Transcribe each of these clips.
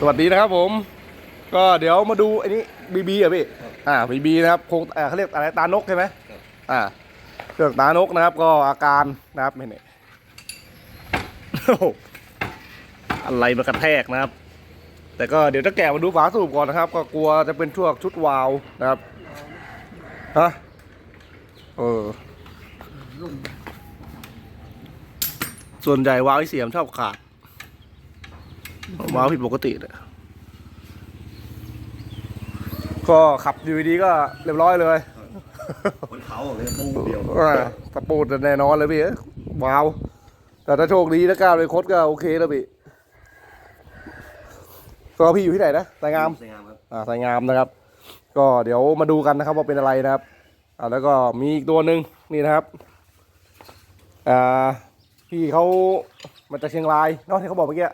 สวัสดีนะครับผม ก็เดี๋ยวมาดูอ้นี่บีบีอะพี่ อ่าบีบีนะครับโครงอ่าเขาเรียกอะไรตานกใช่ไหมอ่าเครื่องตานกนะครับ ก็อาการนะครับไม่เนี่ยอะไรมากระแทกนะครับ แต่ก็เดี๋ยวจะแกะมาดูฝาสูบก่อนนะครับ ก็กลัวจะเป็นช่วงชุดวาวนะครับฮะเออส่วนใหญ่วาวไอเสียมชอบขาด ว้าวผิดปกติเลยก็ขับอยู่ดีๆก็เรียบร้อยเลยบนเขาเลยปูเดียวอ่าตะปูดแน่นอนเลยพี่เอ้ยว้าว แต่ถ้าโชคดีถ้าก้าวเลยคดก็โอเคแล้วพี่ก็พี่อยู่ที่ไหนนะสายงามสวยงามครับอ่าสายงามนะครับ ก็เดี๋ยวมาดูกันนะครับว่าเป็นอะไรนะครับอ่าแล้วก็มีอีกตัวหนึ่งนี่นะครับอ่าพี่เขามาจากเชียงรายเนาะที่เขาบอกเมื่อกี้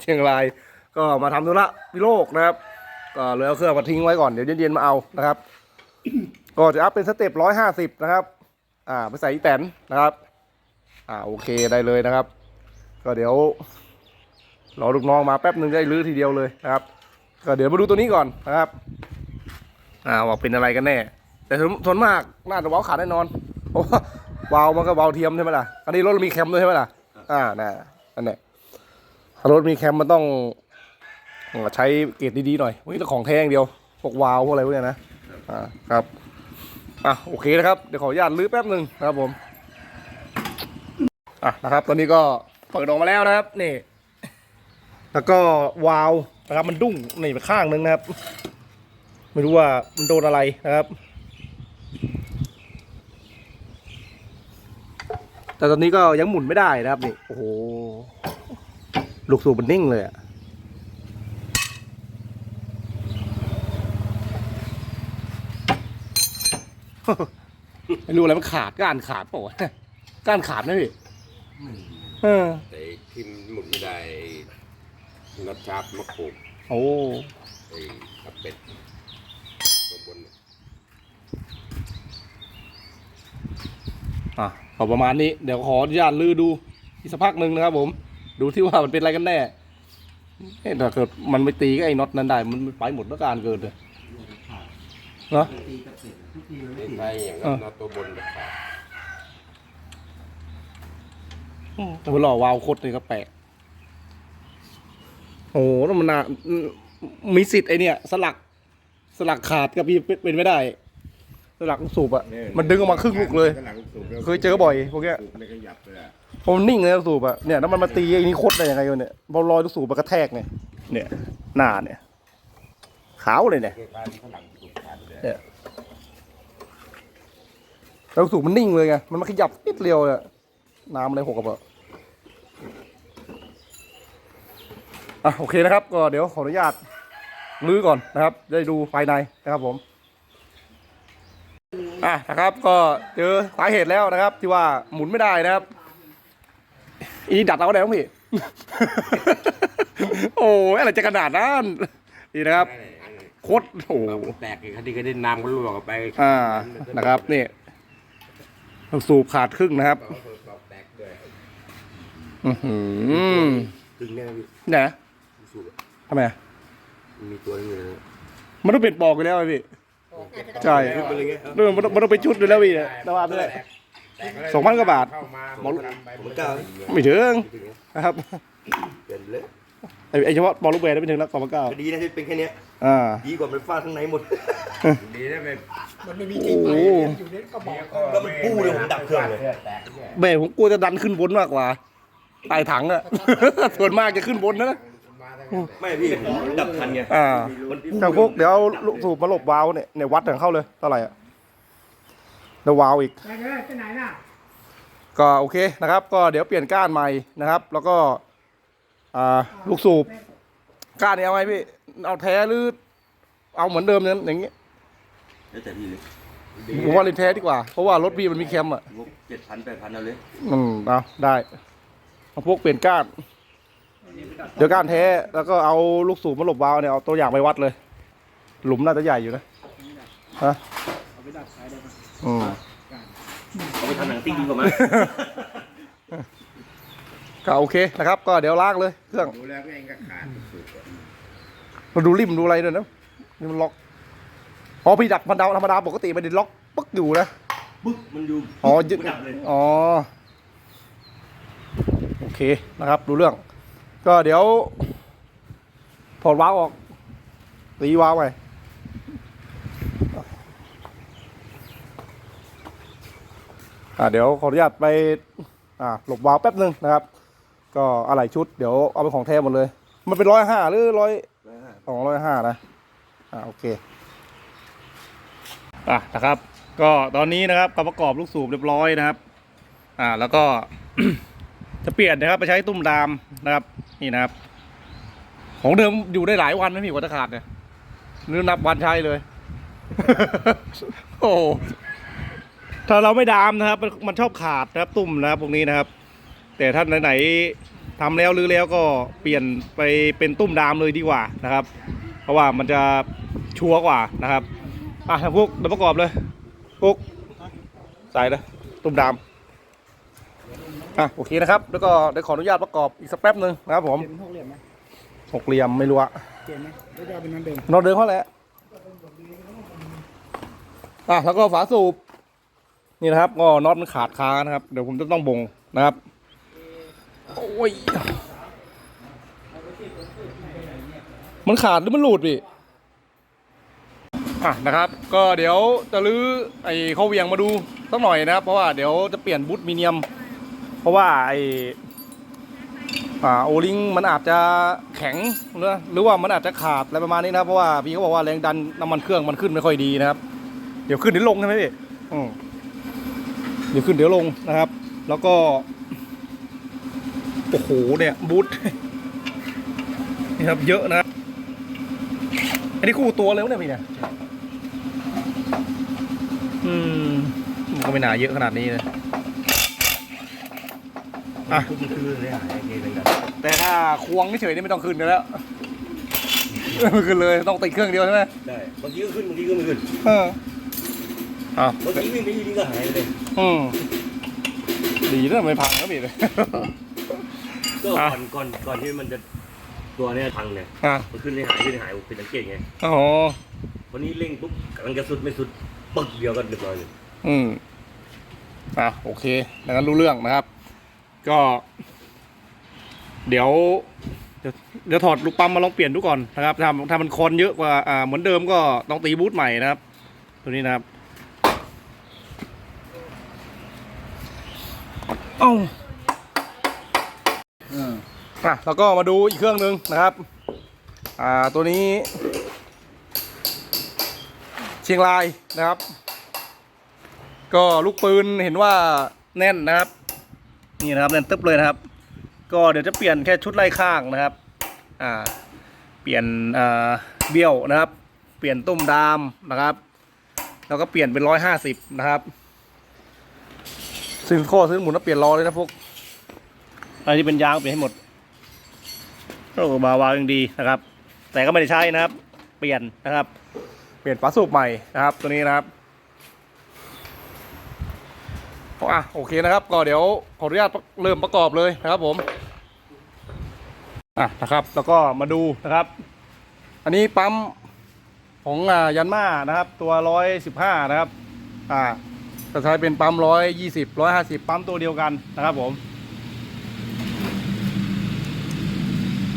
เชียงรายก็มาทำธุระพิโลกนะครับ ก็เลยเอาเครื่องมาทิ้งไว้ก่อนเดี๋ยวเย็นๆมาเอานะครับ ก็จะอัพเป็นสเต็ปร้อยห้าสิบนะครับ อ่าไปใส่อีแตนนะครับ อ่าโอเคได้เลยนะครับ ก็เดี๋ยวรอลูกน้องมาแป๊บหนึ่งได้รื้อทีเดียวเลยนะครับ ก็เดี๋ยวมาดูตัวนี้ก่อนนะครับ อ่าว่าเป็นอะไรกันแน่ แต่ส่วนมากน่าจะเว้าขาดแน่นอนเพราะว่าวาวมันก็วาวเทียมใช่ไหมล่ะอันนี้รถมีแคมด้วยใช่ไหมล่ะอ่าน่ะอันเนี้ย ถ้ารถมีแคมมันต้องใช้เกรดดีๆหน่อยนี่ต้ของแท่งเดียวพวกวาล์วพวกอะไรพวกเนี้ยนะอ่าครับอะโอเคนะครับ เดี๋ยวขออนุญาตลื้อแป๊บหนึ่งนะครับผมอะนะครับ ตอนนี้ก็เปิดออกมาแล้วนะครับนี่ แล้วก็วาล์วนะครับ มันดุ้งนี่ไปข้างนึงนะครับ ไม่รู้ว่ามันโดนอะไรนะครับ แต่ตอนนี้ก็ยังหมุนไม่ได้นะครับนี่โอ้โห ลูกสูบมันนิ่งเลยอะไม่รู้อะไรมันขาดก้านขาดเปล่าวะก้านขาดไหมพี่เออ แต่ที่หมุนไม่ได้นัดชาร์ปมะโขกโอ้ไอ้ขับเป็ดตัวบนน่ะอะพอประมาณนี้ เดี๋ยวขออนุญาตลือดูอีกสักพักหนึ่งนะครับผม ดูที่ว่ามันเป็นอะไรกันแน่เอ๊ะถ้าเกิดมันไม่ตีก็ไอ้น็อตนั้นได้ มันไปหมดแล้วการเกิดเลยเนาะนี่ใช่อย่างเอนั้นอนะตัวบนจะขาดแต่ว่าหล่อวาวโคตรนี่ก็แปลกโอ้โหแล้วมันน่ามีสิทธิ์ไอเนี่ย สลัก สลักขาดกับพี่เป็นเป็นไม่ได้ สลักลูกสูบอะมันดึงออกมาครึ่งลูกเลยข้างหลังสูบแล้วเคยเจอบ่อยพวกเนี้ย สูบไม่ขยับเลยอะ พอมันนิ่งเลยลูกสูบอะเนี่ยแล้วมันมาตีไอ้นี่โคตรได้ยังไงวะเนี่ยพอลอยลูกสูบมันกระแทกเนี่ยเนี่ยหน้าเนี่ยขาวเลยเนี่ยคล้าสูบขาดเนี่ยแล้วลูกสูบมันนิ่งเลยไงมันมาขยับนิดเดียวเลยน้ำอะไรหกกับอะอะโอเคนะครับ ก็เดี๋ยวขออนุญาตลื้อก่อนนะครับ ได้ดูภายในนะครับผมอะนะครับก็เจอสาเหตุแล้วนะครับ ที่ว่าหมุนไม่ได้นะครับ อีนี่ดัดเอาได้ไหมพี่ โอ้ยอะไรจะขนาดนั้นนี่นะครับโคตรโอ้โหแตกอีกคดีก็ได้น้ำก็รั่วออกไปอ่านะครับนี่ลูกสูบขาดครึ่งนะครับแตกด้วยอือหือตึงแน่พี่เนี่ยสูบอะทำไมอะมันมีตัวนึงอยู่นะมันต้องเปลี่ยนปอกไปแล้วไอ้พี่ใช่ขึ้นไปเลยไงเรื่องมันต้องมันต้องไปชุดด้วยแล้วพี่เนี่ยแต่ว่าไม่ได้ สองพันกว่าบาท เข้ามาหมอผมกล้า ไม่ถึงนะครับเปลี่ยนเลยไอ้ไอ้เฉพาะบอลลูกเบสได้ไม่ถึงแล้วกองมาเก้าดีนะที่เป็นแค่เนี้ยอ่า ดีกว่ามันฟาดข้างในหมด ดีนะเป็นโอ้โหก็มันปูเลยผมดับเครื่องเลยแตกด้วยเบสผมกลัวจะดันขึ้นบนมากกว่าใต้ถังอะ ส่วนมากจะขึ้นบนนะมาทั้งนั้นไม่พี่ผมดับทันไงอ่ามันปูจากพวกเดี๋ยวเอาลูกสูบมาหลบวาล์วเนี่ยเนี่ยวัดถึงเข้าเลยเท่าไหร่อะ แล้ววาล์วอีก ไปเลยไปไหนน่ะก็โอเคนะครับ ก็เดี๋ยวเปลี่ยนก้านใหม่นะครับ แล้วก็อ่าลูกสูบก้านเนี่ยเอาไหมพี่เอาแท้หรือเอาเหมือนเดิมนั้นอย่างเงี้ยแล้วแต่พี่เลยผมว่าเล่นแท้ดีกว่า เพราะว่ารถพี่มันมีแคมอะงบเจ็ดพันแปดพันเอาเลยอืมเอาได้เอาพวกเปลี่ยนก้าน เดี๋ยวก้านแท้แล้วก็เอาลูกสูบมาหลบวาล์วเนี่ยเอาตัวอย่างไปวัดเลย หลุมน่าจะใหญ่อยู่นะฮะเอาไปดัดสายได้ปะ อืมเอาไปทำหนังติ๊กดีกว่ามั้ยก็โอเคนะครับ ก็เดี๋ยวลากเลยเครื่องดูแล้วก็เองก็ขาดสุดมาดูริมดูอะไรด้วยนะนี่มันล็อกอ๋อพี่ดักพันดาวธรรมดาปกติมันดิล็อกปึ๊กอยู่นะปึ๊กมันอยู่อ๋อยึด มันดับเลย อ๋อ โอเคนะครับดูเรื่อง ก็เดี๋ยวถอดวาล์วออกตีวาล์วไป อ่าเดี๋ยวขออนุญาตไปอ่าหลบวาวแป๊บหนึ่งนะครับ ก็อะไรชุดเดี๋ยวเอาเป็นของแท้หมดเลย มันเป็นร้อยห้าหรือร้อยสองร้อยห้านะอ่าโอเคอะนะครับ ก็ตอนนี้นะครับก็ประกอบลูกสูบเรียบร้อยนะครับ อ่าแล้วก็จะเปลี่ยนนะครับไปใช้ตุ้มดามนะครับ นี่นะครับ ของเดิมอยู่ได้หลายวันไม่มีกว่าจะขาดเนี่ยนึกนับวันใช้เลย โอ้ ถ้าเราไม่ดามนะครับมันมันชอบขาดนะครับตุ่มนะครับพวกนี้นะครับ แต่ถ้าไหนๆทำแล้วหรือแล้วก็เปลี่ยนไปเป็นตุ้มดามเลยดีกว่านะครับ เพราะว่ามันจะชัวร์กว่านะครับอะทางพวกเดี๋ยวประกอบเลยพวกใส่เลยตุ้มดามอะโอเคนะครับ แล้วก็เดี๋ยวขออนุญาตประกอบอีกสักแป๊บหนึ่งนะครับผมเปลี่ยนเป็นหกเหลี่ยมไหมหกเหลี่ยมไม่รู้อะเปลี่ยนไหมหรือจะเอาเป็นนั้นเดิมนอนเดินเขาแหละอะแล้วก็ฝาสูบ นี่นะครับก็น็อตมันขาดค้านะครับ เดี๋ยวผมจะต้องบ่งนะครับ โอ้ย มันขาดหรือมันหลุดพี่อะนะครับ ก็เดี๋ยวจะลื้อไอ้เข้าเวียงมาดูสักหน่อยนะครับ เพราะว่าเดี๋ยวจะเปลี่ยนบูทมีเนียม เพราะว่าไอ้อ่าโอลิงมันอาจจะแข็งหรือหรือว่ามันอาจจะขาดอะไรประมาณนี้นะครับเพราะว่าพี่เขาบอกว่าแรงดันน้ำมันเครื่องมันขึ้นไม่ค่อยดีนะครับ เดี๋ยวขึ้นเดี๋ยวลงใช่ไหมพี่อืม เดี๋ยวขึ้นเดี๋ยวลงนะครับ แล้วก็โอ้โหเนี่ยบูทนี่ครับเยอะนะครับอันนี้คู่ตัวเลยวะเนี่ยพี่เนี่ยอืมมันก็ไม่น่าเยอะขนาดนี้นะอะทุกมันคือเลยหายไอ้เกย์เลยกันแต่ถ้าควงเฉยๆนี่ไม่ต้องขึ้นกันแล้วไม่ขึ้นเลยต้องติดเครื่องเดียวใช่ไหมได้บางทีก็ขึ้นบางทีก็ไม่ขึ้นเออ อ้าวบางทีวิ่งไปทีนี้ก็หายเลยอืมดีนะไม่พังนะพี่เลยก็ก่อนก่อนก่อนที่มันจะตัวเนี้ยพังเนี่ยอะมันขึ้นเลยหายขึ้นเลยหายผมเป็นสังเกตไงอ๋อวันนี้เร่งปุ๊บกำลังจะสุดไม่สุดปึ๊กเดียวกันเรียบร้อยเลยอืมอะโอเคดังนั้นรู้เรื่องนะครับ ก็ เดี๋ยว เดี๋ยวเดี๋ยวถอดลูกปั๊มมาลองเปลี่ยนดูก่อนนะครับถ้าถ้ามันคอนเยอะกว่าอ่าเหมือนเดิมก็ต้องตีบูทใหม่นะครับ ตัวนี้นะครับ เอ้าอะแล้วก็มาดูอีกเครื่องหนึ่งนะครับ อ่าตัวนี้ เชียงรายนะครับ ก็ลูกปืนเห็นว่าแน่นนะครับ นี่นะครับแน่นตึ๊บเลยนะครับ ก็เดี๋ยวจะเปลี่ยนแค่ชุดไล่ข้างนะครับ อ่า เปลี่ยนอ่าเบี้ยวนะครับ เปลี่ยนตุ้มดามนะครับ แล้วก็เปลี่ยนเป็นร้อยห้าสิบนะครับ ซึ่งข้อซื้อหมุนแล้วเปลี่ยนล้อเลยนะพวกอะไรที่เป็นยางเปลี่ยนให้หมดโอ้บาวาวยังดีนะครับ แต่ก็ไม่ได้ใช้นะครับ เปลี่ยนนะครับ เปลี่ยนฝาสูบใหม่นะครับ ตัวนี้นะครับอะโอเคนะครับ ก็เดี๋ยวขออนุญาตเริ่มประกอบเลยนะครับผมอะนะครับ แล้วก็มาดูนะครับ อันนี้ปั๊มของอ่ายันมานะครับ ตัวร้อยสิบห้านะครับ อ่า จะใช้เป็นปั๊มร้อยยี่สิบร้อยห้าสิบปั๊มตัวเดียวกันนะครับผม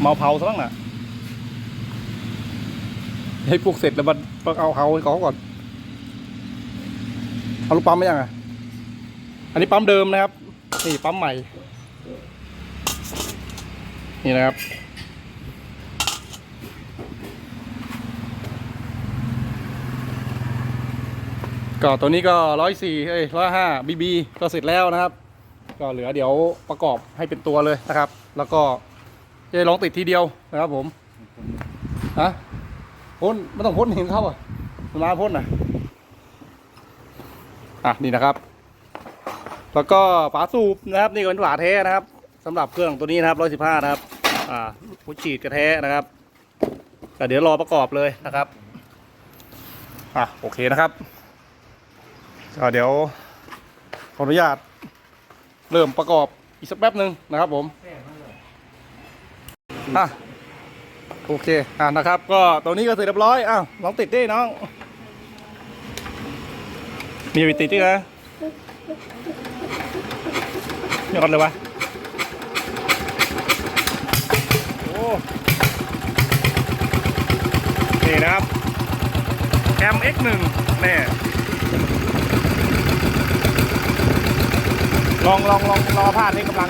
เมาเผาซะบ้างนะให้ปลูกเสร็จแล้วมันเอาเขาให้เขาก่อน เอาลูกปั๊มไม่ยังอะ อันนี้ปั๊มเดิมนะครับ นี่ปั๊มใหม่ นี่นะครับ ก็ตัวนี้ก็ร้อยสี่เอ้ยร้อยห้าบีบีก็เสร็จแล้วนะครับ ก็เหลือเดี๋ยวประกอบให้เป็นตัวเลยนะครับ แล้วก็จะลองติดทีเดียวนะครับผมฮะพ่นไม่ต้องพ่นเห็นเขาอะมาพ่นนะอะนี่นะครับ แล้วก็ฝาสูบนะครับ นี่ก็เป็นฝาแท้นะครับสำหรับเครื่องตัวนี้นะครับร้อยสิบห้านะครับ อ่าหัวฉีดกระแท้นะครับก็เดี๋ยวรอประกอบเลยนะครับ อะโอเคนะครับ ก็เดี๋ยวขออนุญาตเริ่มประกอบอีกสักแป๊บหนึ่งนะครับผมอะโอเคอะนะครับ ก็ตัวนี้ก็เสร็จเรียบร้อยอ้าวลองติดดิน้อง มีไปติดดินะยอดเลยวะโอ้นี่นะครับแคม X1 แน่ ลองลองลองรอพาดนี่กำลัง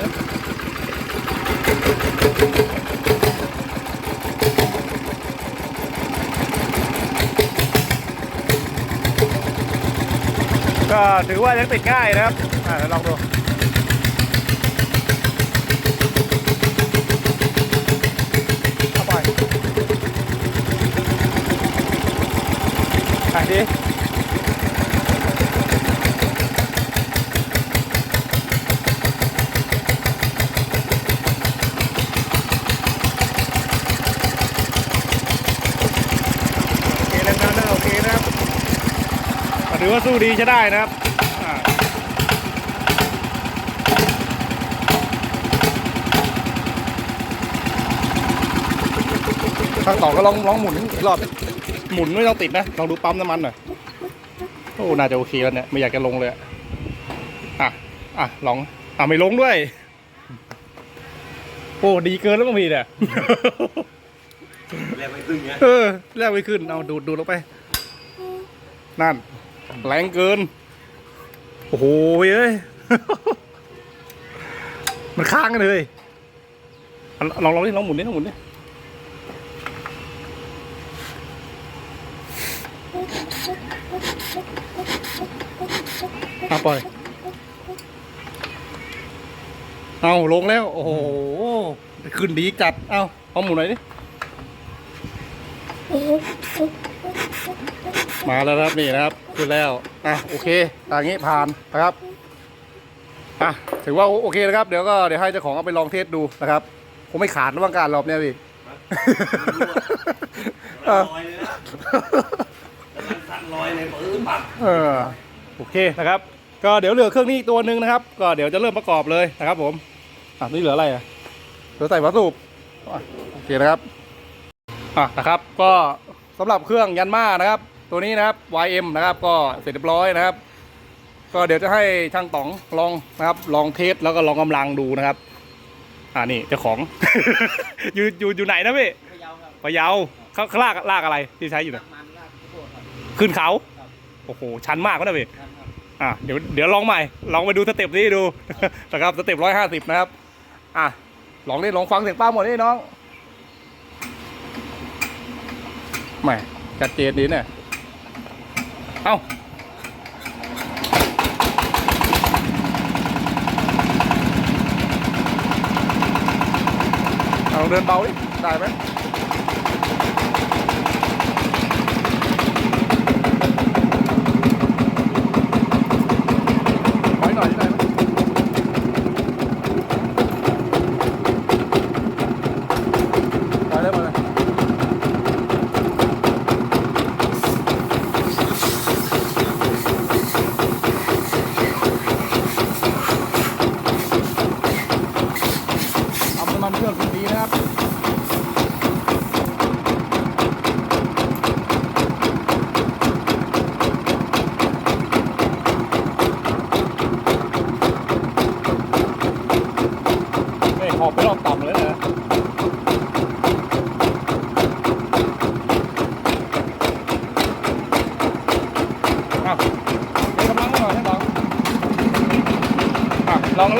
ก็ถือว่ายังติดง่ายนะครับอ่าลองดูเข้าไปอะดิโอเคแรงงานได้โอเคนะครับก็ถือ ว่าสู้ดีใช้ได้นะครับอ่าทางต่อก็ลองลองหมุนอีกรอบดิหมุนไม่ต้องติดนะลองดูปั๊มน้ำมันหน่อยโอ้น่าจะโอเคแล้วเนี่ยไม่อยากจะลงเลยอะอะอะลองอะไม่ลงด้วยโอ้ดีเกินแล้วบางทีเนี่ยแล้วไปตึ้งเนี้ยเออแลกไม่ขึ้นเอาดูดดูดลงไป นั่น แรงเกิน โอ้โหเอ้ย มันค้างกันเลยอะลองลองดิลองหมุนดิลองหมุนดิอะปล่อย เอาลงแล้ว โอ้โห ขึ้นดีจัด เอาเอาหมุนหน่อยดิ มาแล้วครับนี่นะครับขึ้นแล้วอะโอเคอย่างนี้ผ่านนะครับอะถือว่าโอเคนะครับ เดี๋ยวก็เดี๋ยวให้เจ้าของเอาไปลองเทสดูนะครับคงไม่ขาดระหว่างการรอบเนี้ยพี่ลอยเลยนะสั่นลอยเลยปื้มปักเออโอเคนะครับ ก็เดี๋ยวเหลือเครื่องนี้อีกตัวหนึ่งนะครับ ก็เดี๋ยวจะเริ่มประกอบเลยนะครับ ผมอะนี่เหลืออะไรอะเหลือใส่วัสดุโอเคนะครับอะนะครับ ก็สำหรับเครื่องยันมานะครับ ตัวนี้นะครับ YM นะครับก็เสร็จเรียบร้อยนะครับ ก็เดี๋ยวจะให้ช่างต๋องลองนะครับ ลองเทสแล้วก็ลองกำลังดูนะครับ อ่านี่เจ้าของ อยู่อยู่อยู่ไหนนะพี่พะเยาครับพะเยาเขาเขาลากลากอะไรที่ใช้อยู่นะมันลากข้าวโพดครับขึ้นเขาครับโอ้โหชันมากนะพี่ครับครับอะเดี๋ยวเดี๋ยวลองใหม่ ลองไปดูสเต็ปนี้ดูนะครับสเต็ปร้อยห้าสิบนะครับ อะลองนี่ลองฟังเสียงป้าหมดนี่น้องแหม่ชัดเจนดีเนี่ย เอ้าเอาเดินเบาดิ ได้ไหม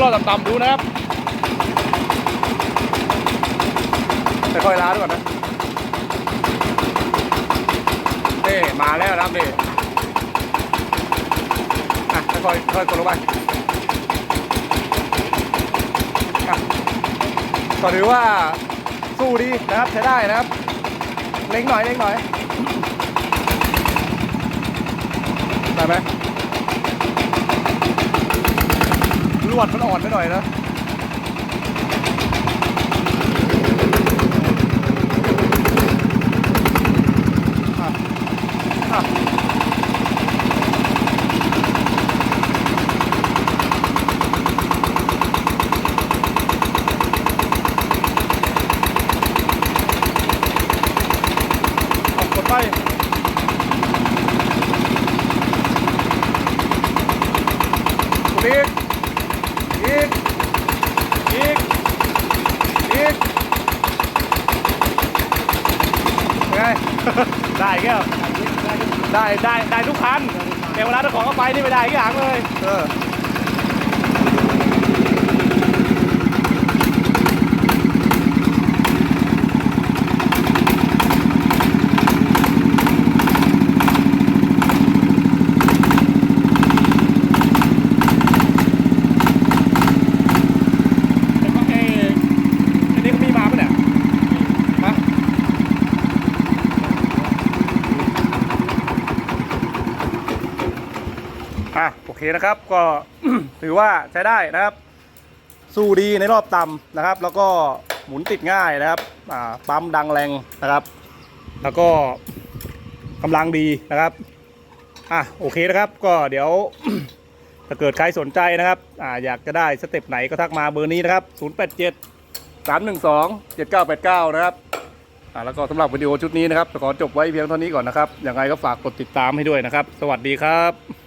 รอบต่ำๆดูนะครับค่อยๆล้าด้วยก่อนนะนี่มาแล้วนะครับนี่อะค่อยๆค่อยๆกดลงไปก็ถือว่าสู้ดีนะครับใช้ได้นะครับ เล็งหน่อยเล็งหน่อยได้ไหมล วดมันอ่อนไปหน่อยนะอะ ไปกดอีกอีกอีกอีกเป็นไง ได้แก้วได้ได้ได้ทุกคันแต่เวลาถ้าของเข้า ไปนี่ไม่ได้อีกอย่างเลย เออ แต่ก็ไอ้อันนี้ก็มีมาปะเนี่ยฮะอะ โอเคนะครับก็ถือว่าใช้ได้นะครับ สู้ดีในรอบต่ำนะครับ แล้วก็หมุนติดง่ายนะครับปั๊มดังแรงนะครับ แล้วก็กำลังดีนะครับอะโอเคนะครับก็เดี๋ยวถ้าเกิดใครสนใจนะครับออยากจะได้สเต็ปไหนก็ทักมาเบอร์นี้นะครับ 087 312 7989 นะครับอ่าแล้วก็สำหรับวิดีโอชุดนี้นะครับขอจบไว้เพียงเท่านี้ก่อนนะครับยังไงก็ฝากกดติดตามให้ด้วยนะครับ สวัสดีครับ